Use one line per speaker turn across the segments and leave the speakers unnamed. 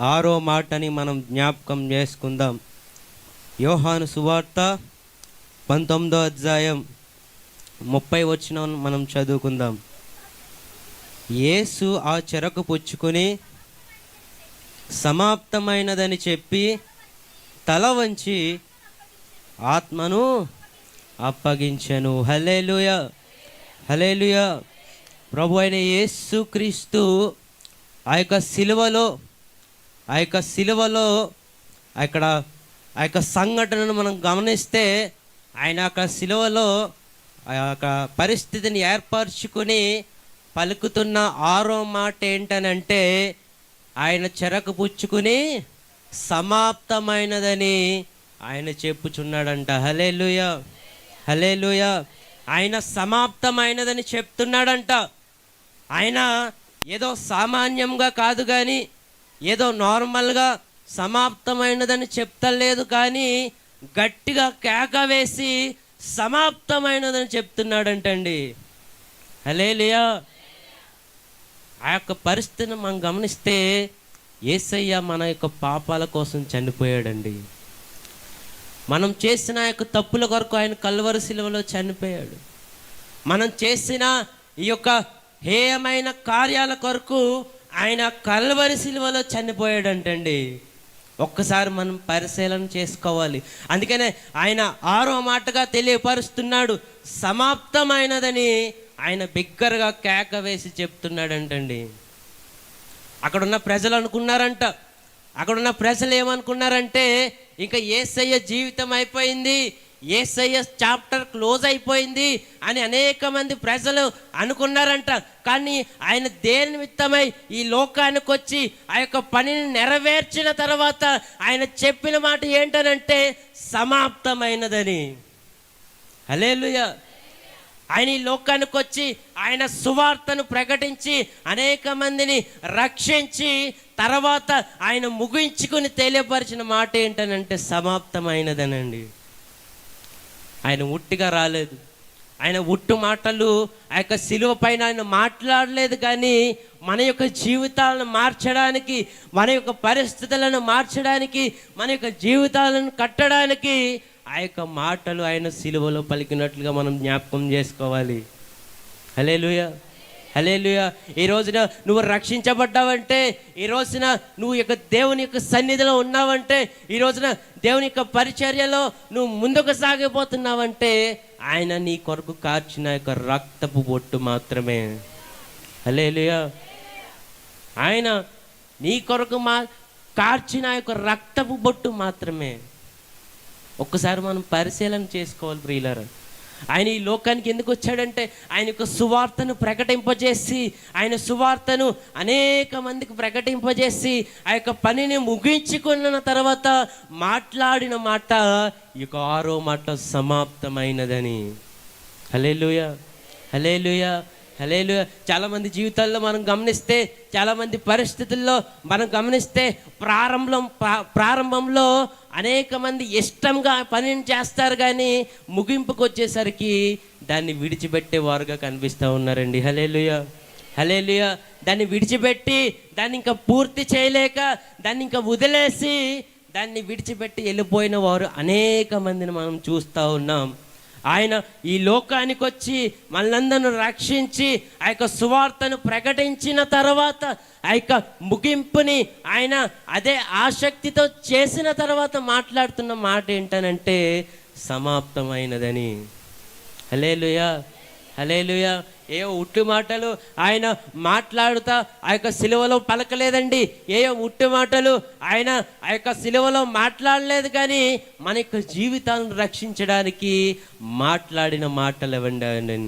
ఆరో మాటని మనం జ్ఞాపకం చేసుకుందాం. యోహాను సువార్త పంతొమ్మిదో అధ్యాయం ముప్పై వచ్చిన మనం చదువుకుందాం. యేసు ఆ చెరకు పుచ్చుకొని సమాప్తమైనదని చెప్పి తల వంచి ఆత్మను అప్పగించాను. హలేలుయ హలేలుయ ప్రభు అయిన యేసు క్రీస్తు ఆ యొక్క సిలువలో ఆ యొక్క సిలువలో అక్కడ ఆ యొక్క సంఘటనను మనం గమనిస్తే ఆయన యొక్క సిలువలో ఆ యొక్క పరిస్థితిని ఏర్పరచుకుని పలుకుతున్న ఆరో మాట ఏంటనంటే ఆయన చెరకు పుచ్చుకుని సమాప్తమైనదని ఆయన చెప్పుచున్నాడంట. హలే లూయ హలే లూయ ఆయన సమాప్తమైనదని చెప్తున్నాడంట. ఆయన ఏదో సామాన్యంగా కాదు కానీ ఏదో నార్మల్గా సమాప్తమైనదని చెప్తలేదు కానీ గట్టిగా కేక వేసి సమాప్తమైనదని చెప్తున్నాడంటండి. హలేలియా ఆ యొక్క పరిస్థితిని మనం గమనిస్తే ఏసయ్య మన యొక్క పాపాల కోసం చనిపోయాడండి. మనం చేసిన ఆ యొక్క తప్పుల కొరకు ఆయన కల్వరు శిలువలో చనిపోయాడు. మనం చేసిన ఈ యొక్క హేయమైన కార్యాల కొరకు ఆయన కల్వరి శిలువలో చనిపోయాడంటండి. ఒక్కసారి మనం పరిశీలన చేసుకోవాలి. అందుకనే ఆయన ఆరో మాటగా తెలియపరుస్తున్నాడు. సమాప్తమైనదని ఆయన బిగ్గరగా కేక వేసి చెప్తున్నాడంటండి. అక్కడున్న ప్రజలు అనుకున్నారంట. అక్కడున్న ప్రజలు ఏమనుకున్నారంటే ఇంకా ఏసయ్య జీవితం అయిపోయింది. ఏసయ్య చాప్టర్ క్లోజ్ అయిపోయింది అని అనేక మంది ప్రజలు అనుకున్నారంట. కానీ ఆయన దేని నిమిత్తమై ఈ లోకానికి వచ్చి ఆ యొక్క పనిని నెరవేర్చిన తర్వాత ఆయన చెప్పిన మాట ఏంటనంటే సమాప్తమైనదని. హలేలుయ ఆయన ఈ లోకానికి వచ్చి ఆయన సువార్తను ప్రకటించి అనేక మందిని రక్షించి తర్వాత ఆయన ముగించుకుని తెలియపరిచిన మాట ఏంటనంటే సమాప్తమైనదనండి. ఆయన ఉట్టిగా రాలేదు. ఆయన ఉట్టు మాటలు ఆ యొక్క శిలువ పైన ఆయన మాట్లాడలేదు కానీ మన యొక్క జీవితాలను మార్చడానికి మన యొక్క పరిస్థితులను మార్చడానికి మన యొక్క జీవితాలను కట్టడానికి ఆ యొక్క మాటలు ఆయన సిలువలో పలికినట్లుగా మనం జ్ఞాపకం చేసుకోవాలి. హలేలుయ హలేలుయ ఈ రోజున నువ్వు రక్షించబడ్డావంటే ఈ రోజున నువ్వు యొక్క దేవుని యొక్క సన్నిధిలో ఉన్నావంటే ఈ రోజున దేవుని యొక్క పరిచర్యలో నువ్వు ముందుకు సాగిపోతున్నావంటే ఆయన నీ కొరకు కార్చిన యొక్క రక్తపు బొట్టు మాత్రమే. హలేలుయ ఆయన నీ కొరకు మా కార్చిన యొక్క రక్తపు బొట్టు మాత్రమే. ఒక్కసారి మనం పరిశీలన చేసుకోవాలి ప్రియులరా. ఆయన ఈ లోకానికి ఎందుకు వచ్చాడంటే ఆయన యొక్క సువార్తను ప్రకటింపజేసి ఆయన సువార్తను అనేక మందికి ప్రకటింపజేసి ఆ యొక్క పనిని ముగించుకున్న తర్వాత మాట్లాడిన మాట ఈ యొక్క ఆరో మాట సమాప్తమైనదని. హలే లూయ హలే లూయ హలేలుయ చాలామంది జీవితాల్లో మనం గమనిస్తే చాలామంది పరిస్థితుల్లో మనం గమనిస్తే ప్రారంభం ప్రారంభంలో అనేక మంది ఇష్టంగా పనిని చేస్తారు కానీ ముగింపుకు వచ్చేసరికి దాన్ని విడిచిపెట్టేవారుగా కనిపిస్తూ ఉన్నారండి. హలేలుయ హలేలుయ దాన్ని విడిచిపెట్టి దాన్ని ఇంకా పూర్తి చేయలేక దాన్ని ఇంకా వదిలేసి దాన్ని విడిచిపెట్టి వెళ్ళిపోయిన వారు అనేక మందిని మనం చూస్తూ ఉన్నాం. ఆయన ఈ లోకానికి వచ్చి మనందరిని రక్షించి ఆ యొక్క సువార్తను ప్రకటించిన తర్వాత ఆ యొక్క ముగింపుని ఆయన అదే ఆసక్తితో చేసిన తర్వాత మాట్లాడుతున్న మాట ఏంటనంటే సమాప్తమైనదని. హలేలుయా హలేలుయా ఏ ఉట్టు మాటలు ఆయన మాట్లాడుతా ఆ యొక్క సిలువలో పలకలేదండి. ఏ ఉట్టు మాటలు ఆయన ఆ యొక్క సిలువలో మాట్లాడలేదు కానీ మన యొక్క జీవితాలను రక్షించడానికి మాట్లాడిన మాటలు ఇవ్వండి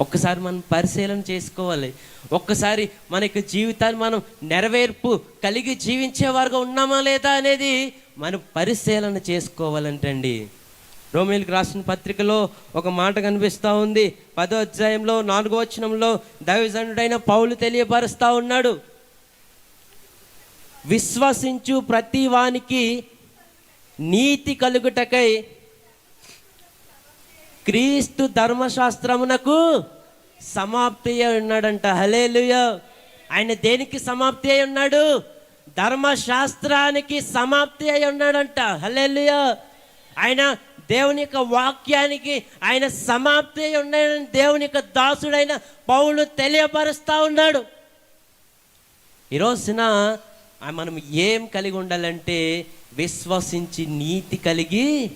ఒక్కసారి మనం పరిశీలన చేసుకోవాలి. ఒక్కసారి మన యొక్క జీవితాన్ని మనం నెరవేర్పు కలిగి జీవించేవారుగా ఉన్నామా లేదా అనేది మనం పరిశీలన చేసుకోవాలంటండి. రోమిల్కి రాసిన పత్రికలో ఒక మాట కనిపిస్తూ ఉంది. పదో అధ్యాయంలో నాలుగో వచనంలో దైవజనుడైన పౌలు తెలియపరుస్తూ ఉన్నాడు. విశ్వసించు ప్రతి వానికి నీతి కలుగుటకై క్రీస్తు ధర్మశాస్త్రమునకు సమాప్తి అయి ఉన్నాడంట. హలేలుయ ఆయన దేనికి సమాప్తి అయి ఉన్నాడు? ధర్మశాస్త్రానికి సమాప్తి అయి ఉన్నాడంట. హలేలుయ ఆయన దేవుని యొక్క వాక్యానికి ఆయన సమాప్తి అయి ఉన్నాడని దేవుని యొక్క దాసుడైన పౌలు తెలియపరుస్తూ ఉన్నాడు. ఈ రోజున మనం ఏం కలిగి ఉండాలంటే విశ్వసించి నీతి కలిగి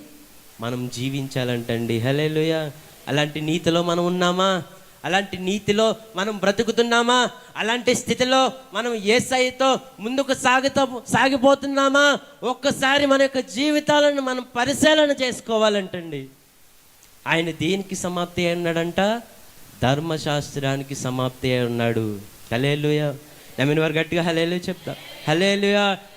మనం జీవించాలంటండి. హలేలుయ అలాంటి నీతిలో మనం ఉన్నామా? అలాంటి నీతిలో మనం బ్రతుకుతున్నామా? అలాంటి స్థితిలో మనం ఏసైతో ముందుకు సాగుతా సాగిపోతున్నామా? ఒక్కసారి మన యొక్క జీవితాలను మనం పరిశీలన చేసుకోవాలంటండి. ఆయన దేనికి సమాప్తి అయి ఉన్నాడంట? ధర్మశాస్త్రానికి సమాప్తి అయి ఉన్నాడు. హలేలుయ నమ్మిన వారు గట్టిగా హలేలు చెప్తా. హలేలు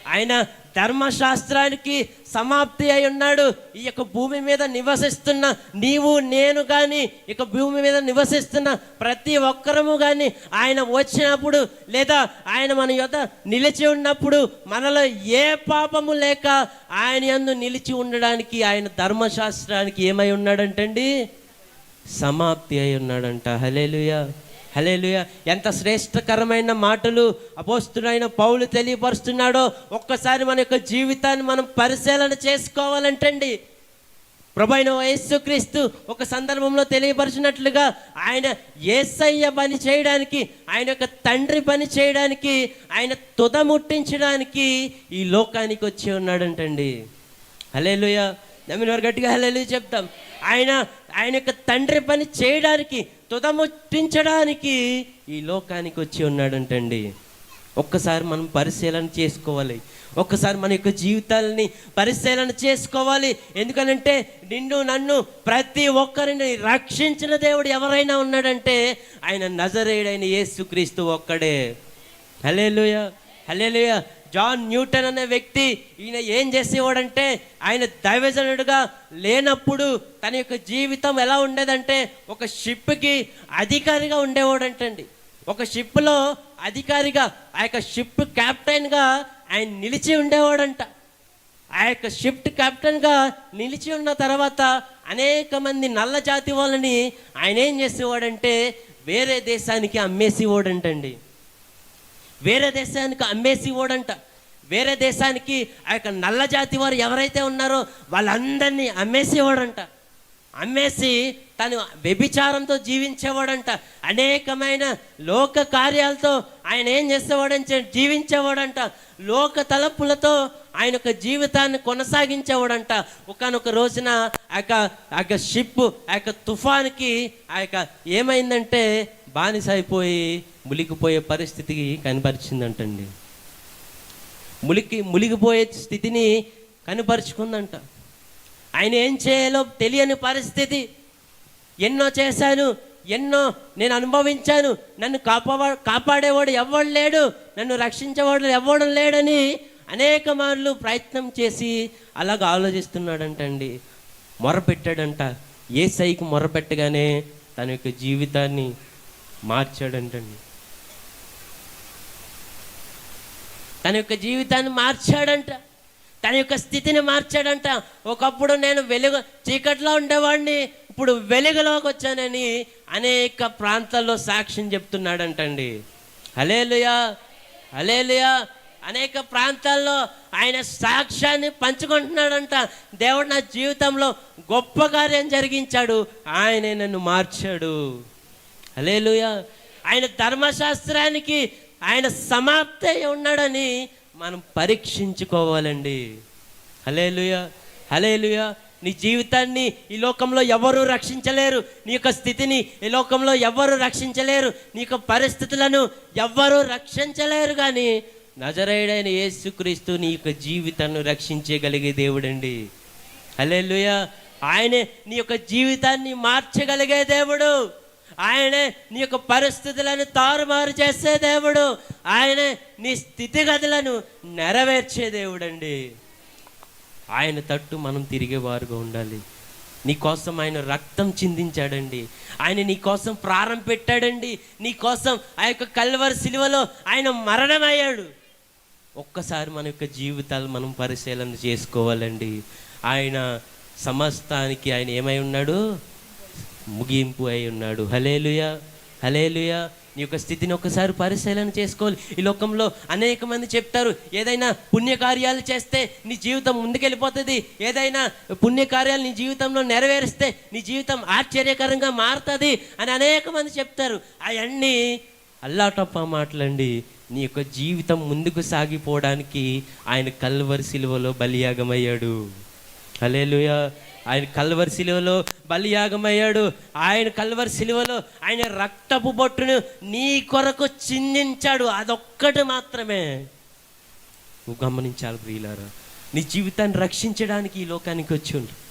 ఆయన ధర్మశాస్త్రానికి సమాప్తి అయి ఉన్నాడు. ఈ యొక్క భూమి మీద నివసిస్తున్న నీవు నేను కానీ ఇక భూమి మీద నివసిస్తున్న ప్రతి ఒక్కరము కానీ ఆయన వచ్చినప్పుడు లేదా ఆయన మన యొక్క నిలిచి ఉన్నప్పుడు మనలో ఏ పాపము లేక ఆయన యందు నిలిచి ఉండడానికి ఆయన ధర్మశాస్త్రానికి ఏమై ఉన్నాడంటండి? సమాప్తి అయి ఉన్నాడంట. హలేలుయా హలేలుయ ఎంత శ్రేష్టకరమైన మాటలు అపోస్తుడైన పౌలు తెలియపరుస్తున్నాడో ఒక్కసారి మన యొక్క జీవితాన్ని మనం పరిశీలన చేసుకోవాలంటండి. ప్రభైన యేసుక్రీస్తు ఒక సందర్భంలో తెలియపరిచినట్లుగా ఆయన ఏసయ్య పని చేయడానికి ఆయన యొక్క తండ్రి పని చేయడానికి ఆయన తుద ముట్టించడానికి ఈ లోకానికి వచ్చి ఉన్నాడంటండి. హలేలుయ నమ్మిన గట్టిగా హలేలు చెప్తాం. ఆయన ఆయన యొక్క తండ్రి పని చేయడానికి తుదముట్టించడానికి ఈ లోకానికి వచ్చి ఉన్నాడంటండి. ఒక్కసారి మనం పరిశీలన చేసుకోవాలి. ఒక్కసారి మన యొక్క జీవితాలని పరిశీలన చేసుకోవాలి. ఎందుకనంటే నిన్ను నన్ను ప్రతి ఒక్కరిని రక్షించిన దేవుడు ఎవరైనా ఉన్నాడంటే ఆయన నజరేయుడైన యేసుక్రీస్తు ఒక్కడే. హలేలుయ హలేలుయ జాన్ న్యూటన్ అనే వ్యక్తి ఈయన ఏం చేసేవాడంటే ఆయన దైవజనుడుగా లేనప్పుడు తన యొక్క జీవితం ఎలా ఉండేదంటే ఒక షిప్కి అధికారిగా ఉండేవాడంటండి. ఒక షిప్లో అధికారిగా ఆ యొక్క షిప్ కెప్టెన్గా ఆయన నిలిచి ఉండేవాడంట. ఆ యొక్క షిఫ్ట్ కెప్టెన్గా నిలిచి ఉన్న తర్వాత అనేక మంది నల్ల జాతి వాళ్ళని ఆయన ఏం చేసేవాడంటే వేరే దేశానికి అమ్మేసేవాడంటండి. వేరే దేశానికి అమ్మేసి ఇవ్వడంట వేరే దేశానికి ఆ యొక్క నల్ల జాతి వారు ఎవరైతే ఉన్నారో వాళ్ళందరినీ అమ్మేసేవాడంట అమ్మేసి తను వ్యభిచారంతో జీవించేవాడంట అనేకమైన లోక కార్యాలతో ఆయన ఏం చేసేవాడంటే జీవించేవాడంట లోక తలపులతో ఆయన యొక్క జీవితాన్ని కొనసాగించేవాడంట ఒకనొక రోజున ఆ యొక్క ఆ యొక్క షిప్ ఆ యొక్క తుఫాన్కి ఆ యొక్క ఏమైందంటే బానిస అయిపోయి మునిగిపోయే పరిస్థితికి కనపరిచిందంటండి. ములికి మునిగిపోయే స్థితిని కనపరుచుకుందంట. ఆయన ఏం చేయాలో తెలియని పరిస్థితి. ఎన్నో చేశాను ఎన్నో నేను అనుభవించాను. నన్ను కాపావా కాపాడేవాడు ఎవడు లేడు నన్ను రక్షించేవాడు ఎవడు లేడని అనేక మార్లు ప్రయత్నం చేసి అలాగ ఆలోచిస్తున్నాడంటండి. మొరపెట్టాడంట. ఏ సైకి మొరపెట్టగానే తన యొక్క జీవితాన్ని మార్చాడంటండి. తన యొక్క జీవితాన్ని మార్చాడంట. తన యొక్క స్థితిని మార్చాడంట. ఒకప్పుడు నేను వెలుగు చీకట్లో ఉండేవాడిని ఇప్పుడు వెలుగులోకి వచ్చానని అనేక ప్రాంతాల్లో సాక్ష్యం చెప్తున్నాడంటండి. హలేలుయా హలేలుయా అనేక ప్రాంతాల్లో ఆయన సాక్ష్యాన్ని పంచుకుంటున్నాడంట. దేవుడు నా జీవితంలో గొప్ప కార్యం జరిగించాడు. ఆయనే నన్ను మార్చాడు. హలేలుయ ఆయన ధర్మశాస్త్రానికి ఆయన సమాప్తి ఉన్నాడని మనం పరీక్షించుకోవాలండి. హలేలుయ హలేలుయ నీ జీవితాన్ని ఈ లోకంలో ఎవరు రక్షించలేరు. నీ యొక్క స్థితిని ఈ లోకంలో ఎవరు రక్షించలేరు. నీ యొక్క పరిస్థితులను ఎవ్వరూ రక్షించలేరు కానీ నజరేయుడైన యేసుక్రీస్తు నీ యొక్క జీవితాన్ని రక్షించగలిగే దేవుడండి. హలేలుయ ఆయనే నీ యొక్క జీవితాన్ని మార్చగలిగే దేవుడు. ఆయనే నీ యొక్క పరిస్థితులను తారుమారు చేసే దేవుడు. ఆయనే నీ స్థితిగతులను నెరవేర్చే దేవుడండి. ఆయన తట్టు మనం తిరిగేవారుగా ఉండాలి. నీ కోసం ఆయన రక్తం చిందించాడండి. ఆయన నీ కోసం ప్రారం పెట్టాడండి. నీ కోసం ఆ యొక్క కల్వర్ సిలువలో ఆయన మరణమయ్యాడు. ఒక్కసారి మన యొక్క జీవితాలు మనం పరిశీలన చేసుకోవాలండి. ఆయన సమస్తానికి ఆయన ఏమై ఉన్నాడు? ముగింపు అయి ఉన్నాడు. హలేలుయ హలేలుయ నీ యొక్క స్థితిని ఒకసారి పరిశీలన చేసుకోవాలి. ఈ లోకంలో అనేక మంది చెప్తారు ఏదైనా పుణ్యకార్యాలు చేస్తే నీ జీవితం ముందుకెళ్ళిపోతుంది. ఏదైనా పుణ్యకార్యాలు నీ జీవితంలో నెరవేరిస్తే నీ జీవితం ఆశ్చర్యకరంగా మారుతుంది అని అనేక మంది చెప్తారు. అవన్నీ అల్లాటప్ప మాటలండి. నీ యొక్క జీవితం ముందుకు సాగిపోవడానికి ఆయన కల్వరి సిలువలో బలియాగమయ్యాడు. అలేలుయా ఆయన కల్వర్ సిలువలో బలియాగమయ్యాడు. ఆయన కల్వర్ సిలువలో ఆయన రక్తపు బొట్టును నీ కొరకు చిందించాడు. అదొక్కటి మాత్రమే. నువ్వు గమనించాలి ప్రియులారా నీ జీవితాన్ని రక్షించడానికి ఈ లోకానికి వచ్చి ఉండు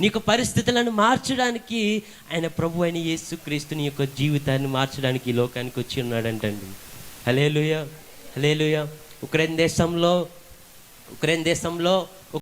నీకు పరిస్థితులను మార్చడానికి ఆయన ప్రభు అయిన యేసుక్రీస్తు నీ యొక్క జీవితాన్ని మార్చడానికి ఈ లోకానికి వచ్చి ఉన్నాడంటండి. హలేలుయ హలేలుయ ఉక్రెయిన్ దేశంలో ఉక్రెయిన్ దేశంలో